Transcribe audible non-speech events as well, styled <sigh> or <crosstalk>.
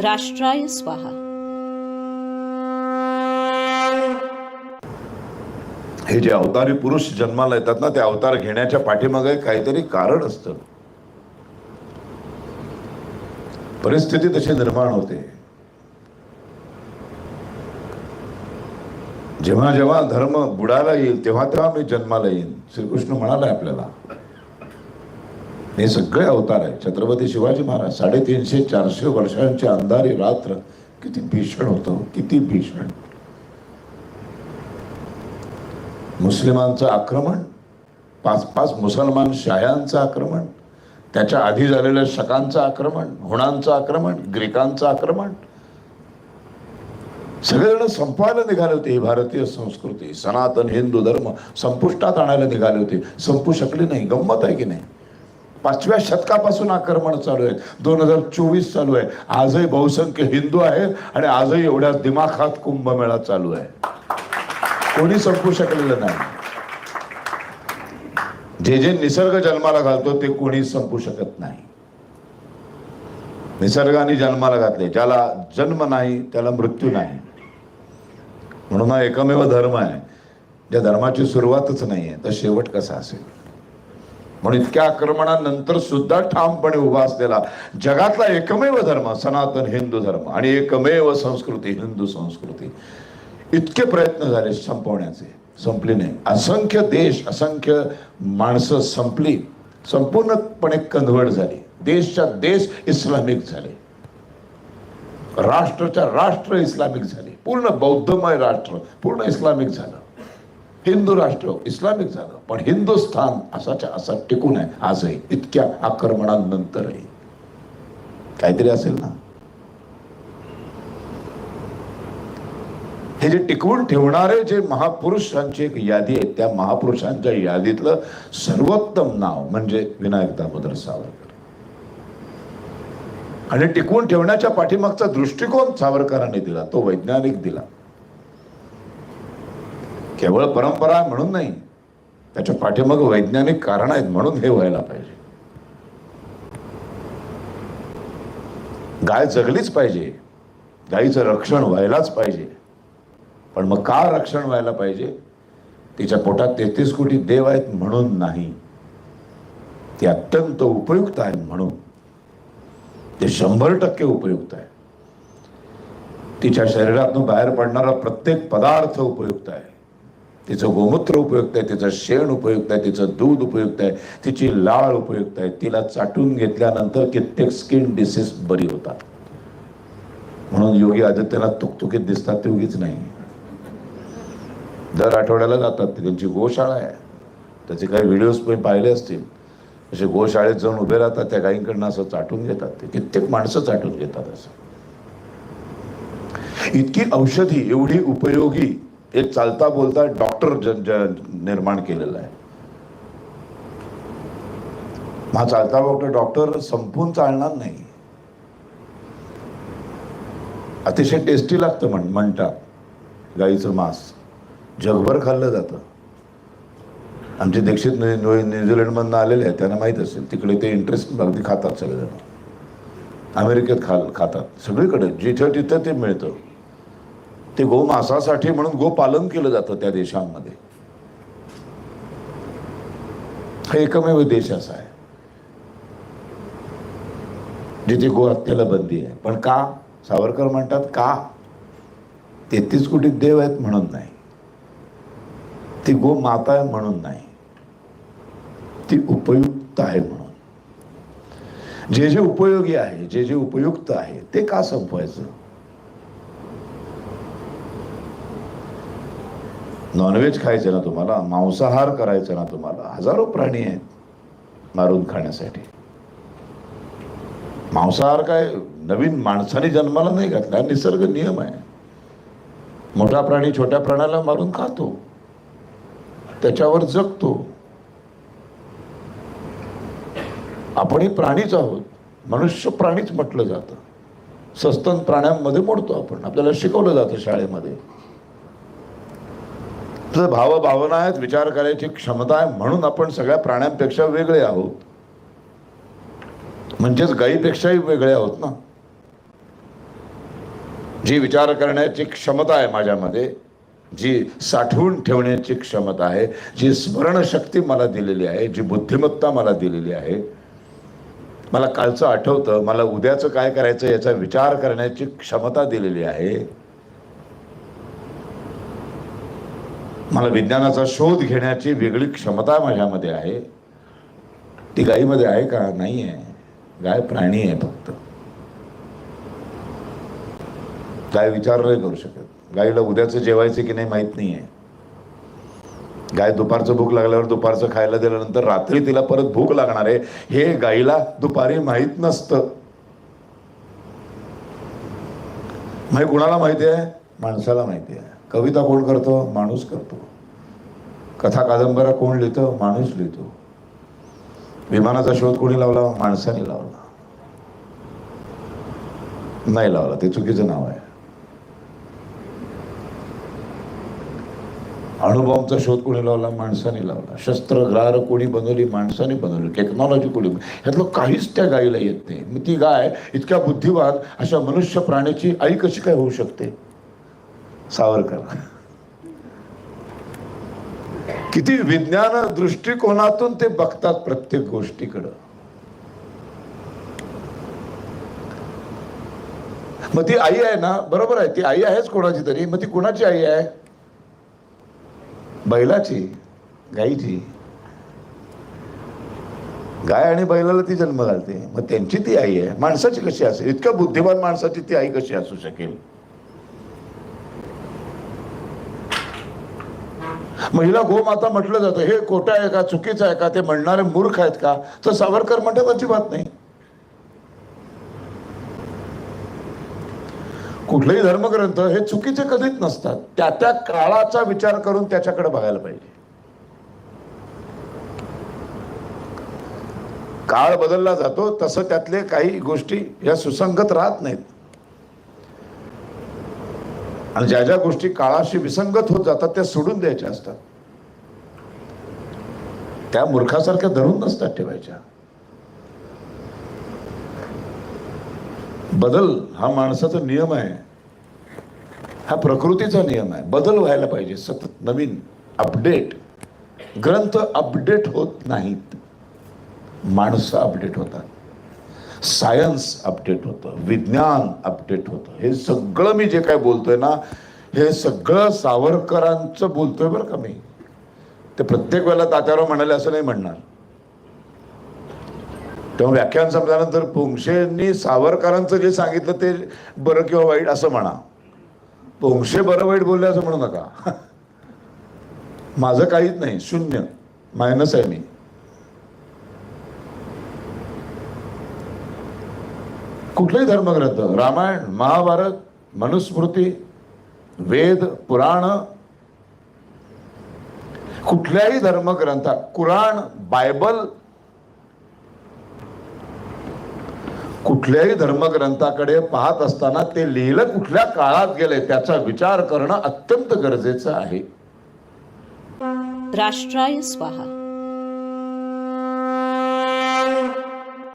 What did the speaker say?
राष्ट्राय स्वाहा. हे जे अवतारी पुरुष जन्माला येतात ना ते अवतार घेण्याच्या पाठीमागे काहीतरी कारण असतं. परिस्थिती तशी निर्माण होते. जेव्हा जेव्हा धर्म बुडायला येईल तेव्हा तेव्हा मी जन्माला येईन श्रीकृष्ण म्हणाला आपल्याला. हे सगळे अवतार आहे छत्रपती शिवाजी महाराज साडेतीनशे चारशे वर्षांची अंधारी रात्र किती भीषण होतं किती भीषण. मुस्लिमांचं आक्रमण पाच पाच मुसलमान शाह्यांचं आक्रमण त्याच्या आधी झालेल्या शकांचं आक्रमण हुणांचं आक्रमण ग्रीकांचं आक्रमण सगळेजण संपवायला निघाले होते. ही भारतीय संस्कृती सनातन हिंदू धर्म संपुष्टात आणायला निघाले होते. संपू शकले नाही गंमत आहे की नाही? पाचव्या शतकापासून आक्रमण चालू आहे. दोन हजार चोवीस चालू आहे. आजही बहुसंख्य हिंदू आहेत आणि आजही एवढ्या दिमाखात कुंभमेळा चालू आहे. कोणी संपू शकलेलं नाही. जे जे निसर्ग जन्माला घालतो ते कोणी संपू शकत नाही. निसर्गाने जन्माला घातले. ज्याला जन्म नाही त्याला मृत्यू नाही. म्हणून हा एकमेव धर्म आहे. ज्या धर्माची सुरुवातच नाही आहे तर शेवट कसा असेल? म्हणून इतक्या आक्रमणानंतर सुद्धा ठामपणे उभा असलेला जगातला एकमेव धर्म सनातन हिंदू धर्म आणि एकमेव संस्कृती हिंदू संस्कृती इतके प्रयत्न झाले संपवण्याचे. संपले नाही. असंख्य देश असंख्य माणसं संपली. संपूर्णपणे कन्व्हर्ट झाली. देशच्या देश इस्लामिक झाले. राष्ट्रच्या राष्ट्र इस्लामिक झाले. पूर्ण बौद्धमय राष्ट्र पूर्ण इस्लामिक झालं. हिंदू राष्ट्र इस्लामिक झालं. पण हिंदुस्थान असाच्या असा टिकून आहे. आजही इतक्या आक्रमणानंतरही. काहीतरी असेल ना? हे जे टिकवून ठेवणारे जे महापुरुषांची एक यादी आहे त्या महापुरुषांच्या यादीतलं सर्वोत्तम नाव म्हणजे विनायक दामोदर सावरकर. आणि टिकवून ठेवण्याच्या पाठीमागचा दृष्टिकोन सावरकरांनी दिला तो वैज्ञानिक दिला. केवळ परंपरा म्हणून नाही त्याच्या पाठीमाग वैज्ञानिक कारण आहेत म्हणून हे व्हायला पाहिजे. गाय जगलीच पाहिजे गायीचं रक्षण व्हायलाच पाहिजे. पण मग का रक्षण व्हायला पाहिजे? तिच्या पोटात तेहतीस कोटी देव आहेत म्हणून नाही. ती अत्यंत उपयुक्त आहे म्हणून. ते शंभर टक्के उपयुक्त आहे तिच्या शरीरातून बाहेर पडणारा प्रत्येक पदार्थ उपयुक्त आहे. तिचं गोमूत्र उपयुक्त आहे तिचं शेण उपयुक्त आहे तिचं दूध उपयुक्त आहे तिची लाळ उपयुक्त आहे. तिला चाटून घेतल्यानंतर कित्येक स्किन डिसीज बरी होतात. म्हणून योगी आदित्यनाथ तुकतुकीत दिसतात ते उगीच नाही. दर आठवड्याला जातात ते. त्यांची गोशाळा आहे. त्याचे काही व्हिडिओज पण पाहिले असतील. असे गोशाळेत जाऊन उभे राहतात त्या गायींकडनं असं चाटून घेतात ते. कित्येक माणसं चाटून घेतात असं. इतकी औषधी एवढी उपयोगी एक चालता बोलता डॉक्टर निर्माण केलेला आहे. हा चालता बोलता डॉक्टर संपून चालणार नाही. अतिशय टेस्टी लागतं म्हण म्हणतात गाईचं मांस. जगभर खाल्लं जातं. आमचे दीक्षित न्यूझीलंडमधनं आलेले आहेत त्यांना माहीत असेल तिकडे ते इंटरेस्ट अगदी खातात सगळेजण. अमेरिकेत खा खातात. सगळीकडे जिथं तिथं ते मिळतं. ते गोमांसासाठी म्हणून गोपालन केलं जातं त्या देशांमध्ये. हा एकमेव देश असा आहे. जिथे गो हत्येला बंदी आहे. पण का? सावरकर म्हणतात का? तेहतीस कोटी देव आहेत म्हणून नाही. ती गो माता आहे म्हणून नाही. ती उपयुक्त आहे म्हणून. जे जे उपयोगी आहे जे जे उपयुक्त आहे ते का संपवायचं? नॉनव्हेज खायचं ना तुम्हाला मांसाहार करायचा ना तुम्हाला हजारो प्राणी आहेत मारून खाण्यासाठी. मांसाहार काय नवीन माणसाने जन्माला नाही घातला निसर्ग नियम आहे. मोठा प्राणी छोट्या प्राण्याला मारून खातो. त्याच्यावर जगतो. आपणही प्राणीच आहोत मनुष्य प्राणीच म्हटलं जातं. सस्तन प्राण्यांमध्ये मोडतो आपण आपल्याला शिकवलं जातं शाळेमध्ये. तर भावभावना आहेत विचार करायची क्षमता आहे म्हणून आपण सगळ्या प्राण्यांपेक्षा वेगळे आहोत. म्हणजेच गायीपेक्षाही वेगळे आहोत ना? जी विचार करण्याची क्षमता आहे माझ्यामध्ये जी साठवून ठेवण्याची क्षमता आहे जी स्मरणशक्ती मला दिलेली आहे जी बुद्धिमत्ता मला दिलेली आहे मला कालचं आठवतं मला उद्याचं काय करायचं याचा विचार करण्याची क्षमता दिलेली आहे. मला विज्ञानाचा शोध घेण्याची वेगळी क्षमता माझ्यामध्ये आहे. ती गायीमध्ये आहे का? नाही आहे गाय प्राणी आहे फक्त. गाय विचार नाही करू शकत. गायीला उद्याचं जेवायचं की नाही माहीत नाही आहे गाय दुपारचं भूक लागल्यावर दुपारचं खायला दिल्यानंतर रात्री तिला परत भूक लागणार आहे. हे गायीला दुपारी माहीत नसतं. म्हणजे कुणाला माहिती आहे? माणसाला माहिती आहे. कविता कोण करतो? माणूस करतो. कथा कादंबऱ्या कोण लिहितो? माणूस लिहितो. विमानाचा शोध कोणी लावला? माणसाने लावला. नाही लावला. ते चुकीचं नाव आहे. अणुबॉम्बचा शोध कोणी लावला? माणसाने लावला. शस्त्रग्रार कोणी बनवली? माणसाने बनवली. टेक्नॉलॉजी कोणी ह्यातलं काहीच त्या गायीला येत नाही. मग ती गाय इतक्या बुद्धिवान अशा मनुष्य प्राण्याची आई कशी काय होऊ शकते? सावरकर. किती विज्ञान दृष्टिकोनातून ते बघतात प्रत्येक गोष्टीकडं. मग ती आई आहे ना बरोबर आहे ती आई आहेच कोणाची तरी मग ती कोणाची आई आहे? बैलाची गाईची. गाय आणि बैलाला ती जन्म घालते मग त्यांची ती आई आहे. माणसाची कशी असेल? इतक्या बुद्धिमान माणसाची ती आई कशी असू शकेल? महिला गोमाता म्हटलं जातं. हे खोटं आहे का? चुकीचं आहे का? ते म्हणणारे मूर्ख आहेत का? तर सावरकर म्हणतात अजिबात नाही. कुठलेही धर्मग्रंथ हे चुकीचे कधीच नसतात. त्या त्या काळाचा विचार करून त्याच्याकडे बघायला पाहिजे. काळ बदलला जातो तसं त्यातले काही गोष्टी या सुसंगत राहत नाहीत. आणि ज्या ज्या गोष्टी काळाशी विसंगत होत जातात त्या सोडून द्यायच्या असतात. त्या मूर्खासारख्या धरून नसतात ठेवायच्या. बदल हा माणसाचा नियम आहे. हा प्रकृतीचा नियम आहे. बदल व्हायला पाहिजे. सतत नवीन अपडेट. ग्रंथ अपडेट होत नाहीत. माणसं अपडेट होतात. सायन्स अपडेट होतं विज्ञान अपडेट होतं. हे सगळं मी जे काय बोलतोय ना हे सगळं सावरकरांचं बोलतोय बरं का मी. ते प्रत्येक वेळेला तात्याराव म्हणाले असं नाही म्हणणार. तेव्हा व्याख्यान संपल्यानंतर पोंक्षेंनी सावरकरांचं जे सांगितलं ते बरं किंवा वाईट असं म्हणा. पोंक्षे बरं वाईट बोलले असं म्हणू नका. <laughs> माझं काहीच नाही शून्य मायनस आहे मी. कुठलाही धर्मग्रंथ रामायण महाभारत मनुस्मृती वेद पुराण कुठल्याही धर्मग्रंथात कुराण बायबल कुठल्याही धर्मग्रंथाकडे पाहत असताना ते लिहिलं कुठल्या काळात गेले त्याचा विचार करणं अत्यंत गरजेचं आहे. राष्ट्राय स्वाहा.